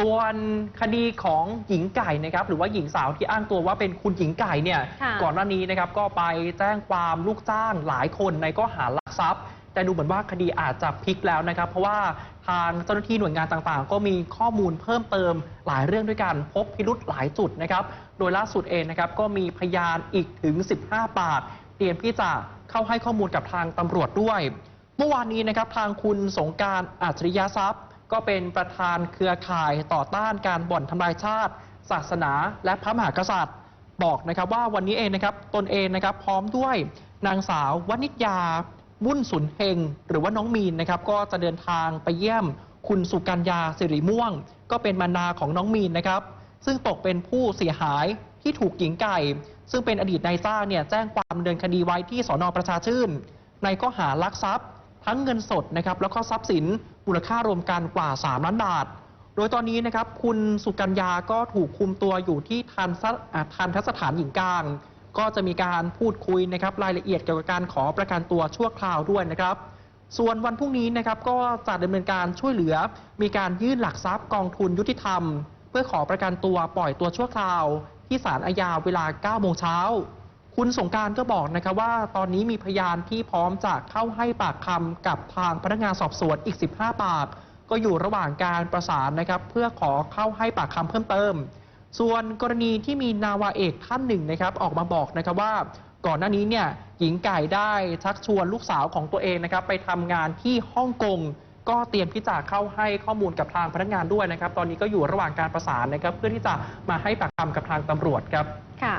ส่วนคดีของหญิงไก่นะครับหรือว่าหญิงสาวที่อ้างตัวว่าเป็นคุณหญิงไก่เนี่ยค่ะก่อนหน้านี้นะครับก็ไปแจ้งความลูกจ้างหลายคนในข้อหารักทรัพย์ แต่ดูเหมือนว่าคดีอาจจะพลิกแล้วนะครับ เพราะว่าทางเจ้าหน้าที่หน่วยงานต่างๆ ก็มีข้อมูลเพิ่มเติมหลายเรื่องด้วยกันพบพิรุธหลายจุดนะครับโดยล่าสุดเองนะครับก็มีพยานอีกถึง 15 ปาก เตรียมที่จะเข้าให้ข้อมูลกับทางตำรวจด้วย เมื่อวานนี้นะครับทางคุณสงกรารอัจฉริยทรัพย์ ก็เป็นประธานเครือข่ายต่อต้านการบ่อนทำลายชาติ ศาสนา และพระมหากษัตริย์ บอกนะครับว่าวันนี้เองนะครับตนเองนะครับพร้อมด้วยนางสาววนิชยาวุ่นสุนเฮงหรือว่าน้องมีนนะครับก็จะเดินทางไปเยี่ยม คุณสุกัญญาสิริม่วง ก็เป็นมารดาของน้องมีนนะครับ ซึ่งตกเป็นผู้เสียหายที่ถูกหญิงไก่ ซึ่งเป็นอดีตนายจ้างเนี่ยแจ้งความดำเนินคดีไว้ที่สอนอประชาชื่น ในข้อหารักทรัพย์ ทั้งเงินสดนะครับแล้วก็ทรัพย์สิน มูลค่ารวมกันกว่า 3 ล้านบาท โดยตอนนี้นะครับคุณสุกัญญาก็ถูกคุมตัวอยู่ที่ทันทันทสถานหญิงกลาง ก็จะมีการพูดคุยนะครับรายละเอียดเกี่ยวกับการขอประกันตัวชั่วคราวด้วยนะครับ ส่วนวันพรุ่งนี้นะครับก็จะดำเนินการช่วยเหลือ มีการยื่นหลักทรัพย์กองทุนยุติธรรม เพื่อขอประกันตัวปล่อยตัวชั่วคราว ที่ศาลอาญาเวลา 9 โมงเช้า คุณสงการก็บอกนะครับว่าตอนนี้มีพยานที่พร้อมจะเข้าให้ปากคำกับทางพนักงานสอบสวนอีก 15 ปาก ก็อยู่ระหว่างการประสานนะครับ เพื่อขอเข้าให้ปากคำเพิ่มเติม ส่วนกรณีที่มีนาวาเอกท่านหนึ่งนะครับ ออกมาบอกนะครับว่า ก่อนหน้านี้เนี่ยหญิงไก่ได้ชักชวนลูกสาวของตัวเองนะครับ ไปทำงานที่ฮ่องกงก็เตรียมที่จะเข้าให้ข้อมูลกับทางพนักงานด้วยนะครับ ตอนนี้ก็อยู่ระหว่างการประสานนะครับ เพื่อที่จะมาให้ปากคำกับทางตำรวจครับ ค่ะ